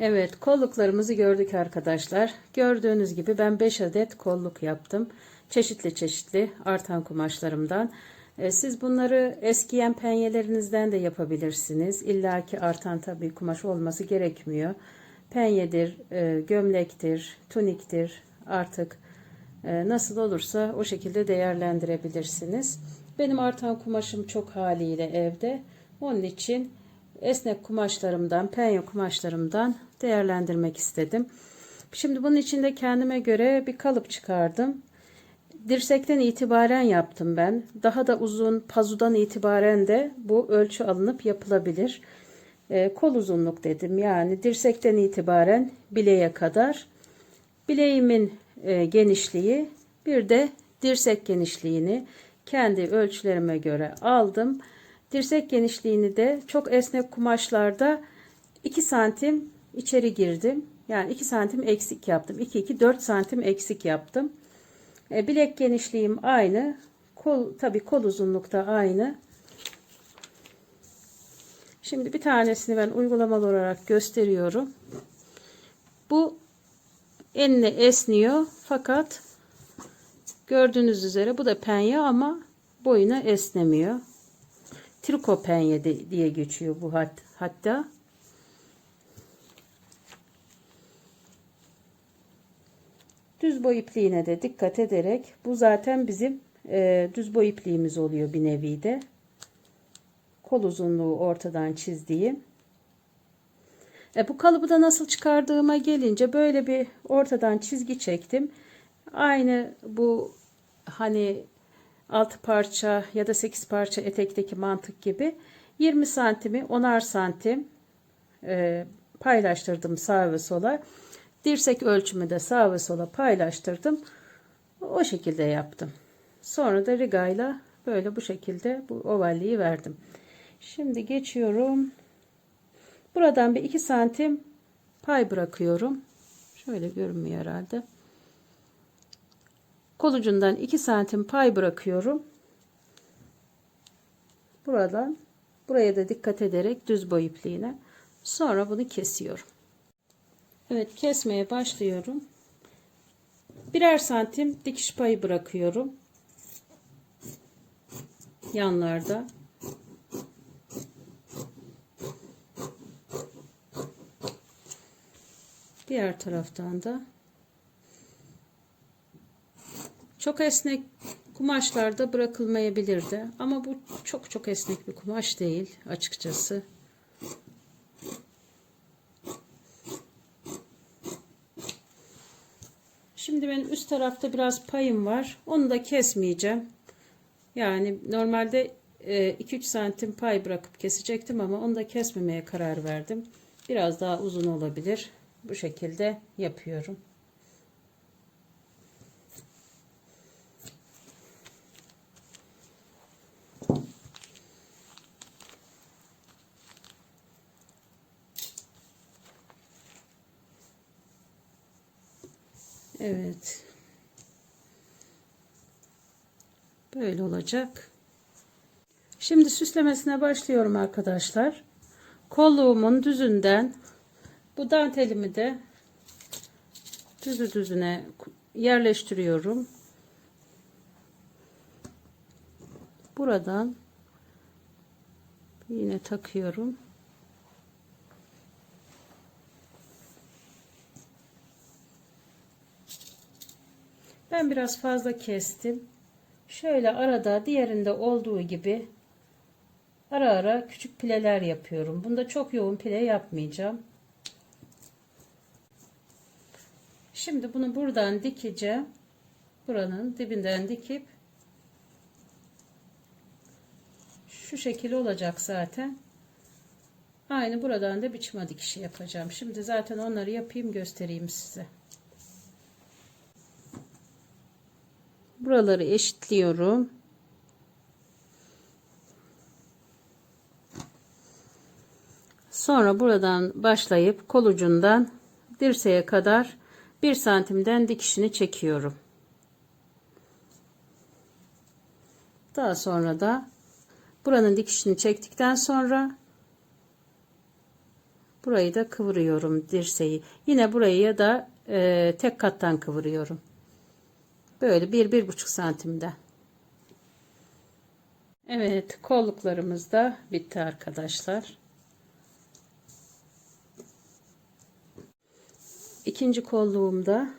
Evet kolluklarımızı gördük arkadaşlar. Gördüğünüz gibi ben 5 adet kolluk yaptım. Çeşitli çeşitli artan kumaşlarımdan. E, Siz bunları eskiyen penyelerinizden de yapabilirsiniz. İlla ki artan tabii kumaş olması gerekmiyor. Penyedir, e, gömlektir, tuniktir artık e, nasıl olursa o şekilde değerlendirebilirsiniz. Benim artan kumaşım çok haliyle evde. Onun için esnek kumaşlarımdan, penye kumaşlarımdan değerlendirmek istedim. Şimdi bunun içinde kendime göre bir kalıp çıkardım. Dirsekten itibaren yaptım ben. Daha da uzun pazudan itibaren de bu ölçü alınıp yapılabilir. E, kol uzunluk dedim. Yani dirsekten itibaren bileğe kadar. Bileğimin e, genişliği bir de dirsek genişliğini kendi ölçülerime göre aldım. Dirsek genişliğini de çok esnek kumaşlarda 2 santim içeri girdim. Yani 2 santim eksik yaptım. 2 2 4 santim eksik yaptım. E, bilek genişliğim aynı. Kol tabii kol uzunlukta aynı. Şimdi bir tanesini ben uygulamalı olarak gösteriyorum. Bu enine esniyor fakat gördüğünüz üzere bu da penye ama boyuna esnemiyor. Triko penye de- diye geçiyor bu hat, hatta. Düz boy ipliğine de dikkat ederek bu zaten bizim e, düz boy ipliğimiz oluyor bir nevi de. Kol uzunluğu ortadan çizdiğim. E, bu kalıbı da nasıl çıkardığıma gelince böyle bir ortadan çizgi çektim. Aynı bu hani 6 parça ya da 8 parça etekteki mantık gibi 20 santimi 10'ar santim e, paylaştırdım sağ ve sola. Dirsek ölçümü de sağ ve sola paylaştırdım. O şekilde yaptım. Sonra da rigayla böyle bu şekilde bu ovalliği verdim. Şimdi geçiyorum. Buradan bir 2 santim pay bırakıyorum. Şöyle görünmüyor herhalde. Kolucundan 2 santim pay bırakıyorum. Buradan buraya da dikkat ederek düz boy ipliğine. Sonra bunu kesiyorum. Evet kesmeye başlıyorum. Birer santim dikiş payı bırakıyorum. Yanlarda. Diğer taraftan da çok esnek kumaşlarda bırakılmayabilirdi. Ama bu çok çok esnek bir kumaş değil açıkçası. Şimdi benim üst tarafta biraz payım var. Onu da kesmeyeceğim. Yani normalde 2-3 santim pay bırakıp kesecektim ama onu da kesmemeye karar verdim. Biraz daha uzun olabilir. Bu şekilde yapıyorum. Evet. Böyle olacak. Şimdi süslemesine başlıyorum arkadaşlar. Kolluğumun düzünden bu dantelimi de düzü düzüne yerleştiriyorum. Buradan yine takıyorum. Ben biraz fazla kestim. Şöyle arada diğerinde olduğu gibi ara ara küçük pileler yapıyorum. Bunda çok yoğun pile yapmayacağım. Şimdi bunu buradan dikeceğim. Buranın dibinden dikip şu şekil olacak zaten. Aynı buradan da biçme dikişi yapacağım. Şimdi zaten onları yapayım göstereyim size. Buraları eşitliyorum. Sonra buradan başlayıp kol ucundan dirseğe kadar 1 santimden dikişini çekiyorum. Daha sonra da buranın dikişini çektikten sonra Burayı da kıvırıyorum dirseği. Yine burayı da e, tek kattan kıvırıyorum. Böyle bir, bir buçuk santimde. Evet kolluklarımız da bitti arkadaşlar. İkinci kolluğumda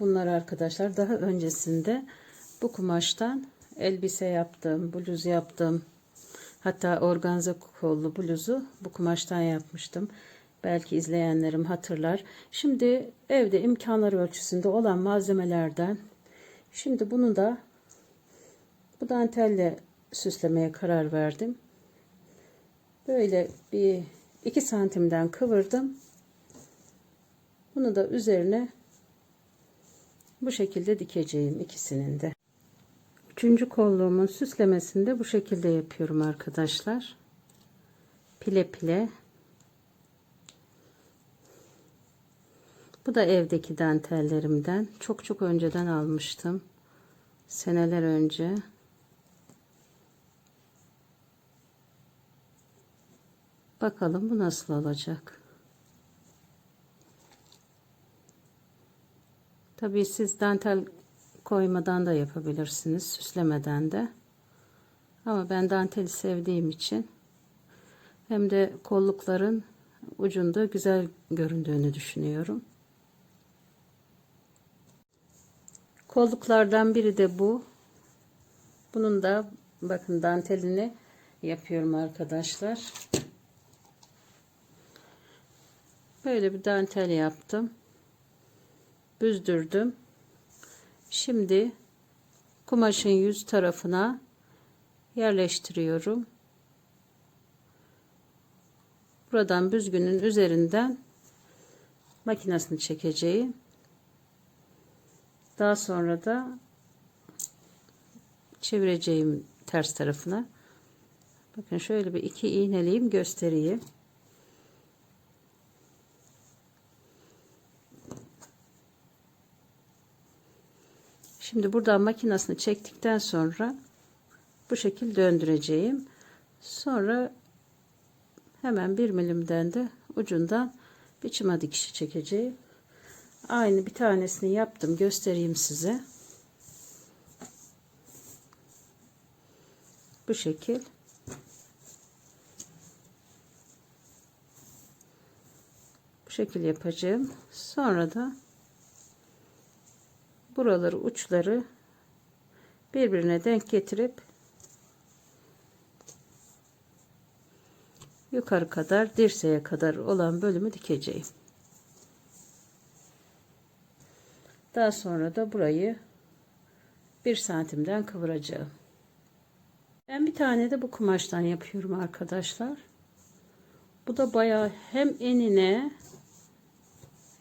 bunlar arkadaşlar daha öncesinde bu kumaştan elbise yaptım, bluz yaptım. Hatta organza kollu bluzu bu kumaştan yapmıştım. Belki izleyenlerim hatırlar. Şimdi evde imkanları ölçüsünde olan malzemelerden şimdi bunu da bu dantelle süslemeye karar verdim. Böyle bir 2 santimden kıvırdım. Bunu da üzerine bu şekilde dikeceğim ikisinin de. Üçüncü kolluğumun süslemesini de bu şekilde yapıyorum arkadaşlar. Pile pile. Bu da evdeki dantellerimden. Çok çok önceden almıştım. Seneler önce. Bakalım bu nasıl olacak. Tabii siz dantel koymadan da yapabilirsiniz. Süslemeden de. Ama ben danteli sevdiğim için hem de kollukların ucunda güzel göründüğünü düşünüyorum. Kolluklardan biri de bu. Bunun da bakın dantelini yapıyorum arkadaşlar. Böyle bir dantel yaptım. Büzdürdüm. Şimdi kumaşın yüz tarafına yerleştiriyorum. Buradan büzgünün üzerinden makinesini çekeceğim. Daha sonra da çevireceğim ters tarafına. Bakın şöyle bir iki iğneleyeyim göstereyim. Şimdi buradan makinesini çektikten sonra bu şekil döndüreceğim. Sonra hemen bir milimden de ucundan bir çıma dikişi çekeceğim. Aynı bir tanesini yaptım göstereyim size. Bu şekil. Bu şekil yapacağım. Sonra da buraları uçları birbirine denk getirip yukarı kadar dirseğe kadar olan bölümü dikeceğim. Daha sonra da burayı bir santimden kıvıracağım. Ben bir tane de bu kumaştan yapıyorum arkadaşlar. Bu da bayağı hem enine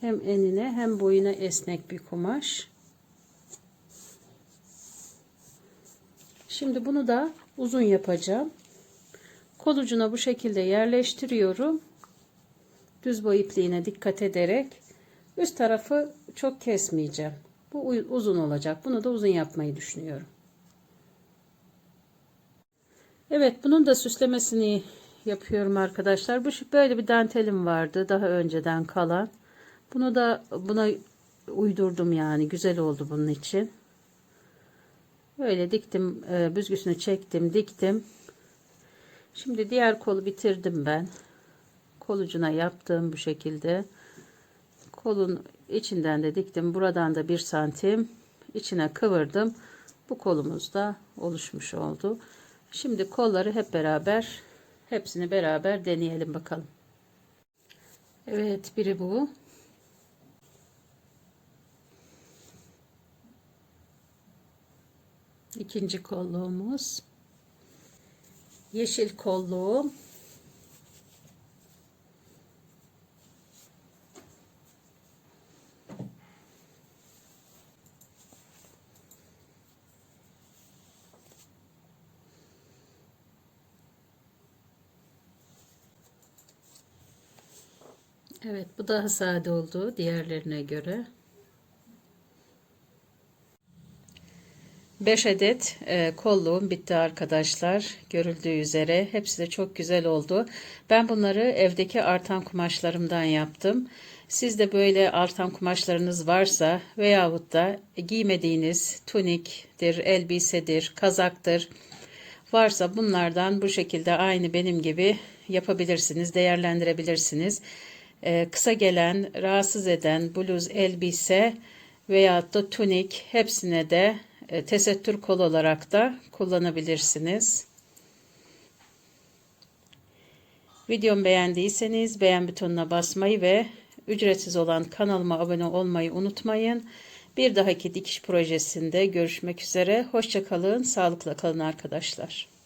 hem enine hem boyuna esnek bir kumaş. Şimdi bunu da uzun yapacağım. Kol ucuna bu şekilde yerleştiriyorum. Düz boy ipliğine dikkat ederek üst tarafı çok kesmeyeceğim. Bu uzun olacak. Bunu da uzun yapmayı düşünüyorum. Evet bunun da süslemesini yapıyorum arkadaşlar. Bu böyle bir dantelim vardı daha önceden kalan. Bunu da buna uydurdum yani güzel oldu bunun için. Böyle diktim, e, büzgüsünü çektim, diktim. Şimdi diğer kolu bitirdim ben. Kol ucuna yaptım bu şekilde. Kolun içinden de diktim. Buradan da bir santim içine kıvırdım. Bu kolumuz da oluşmuş oldu. Şimdi kolları hep beraber, hepsini beraber deneyelim bakalım. Evet, biri bu. İkinci kolluğumuz. Yeşil kolluğum. Evet bu daha sade oldu diğerlerine göre. 5 adet e, kolluğum bitti arkadaşlar. Görüldüğü üzere. Hepsi de çok güzel oldu. Ben bunları evdeki artan kumaşlarımdan yaptım. Siz de böyle artan kumaşlarınız varsa veyahut da giymediğiniz tuniktir, elbisedir, kazaktır varsa bunlardan bu şekilde aynı benim gibi yapabilirsiniz, değerlendirebilirsiniz. Ee, kısa gelen, rahatsız eden bluz, elbise veyahut da tunik hepsine de e, tesettür kol olarak da kullanabilirsiniz. Videomu beğendiyseniz beğen butonuna basmayı ve ücretsiz olan kanalıma abone olmayı unutmayın. Bir dahaki dikiş projesinde görüşmek üzere. Hoşçakalın, sağlıkla kalın arkadaşlar.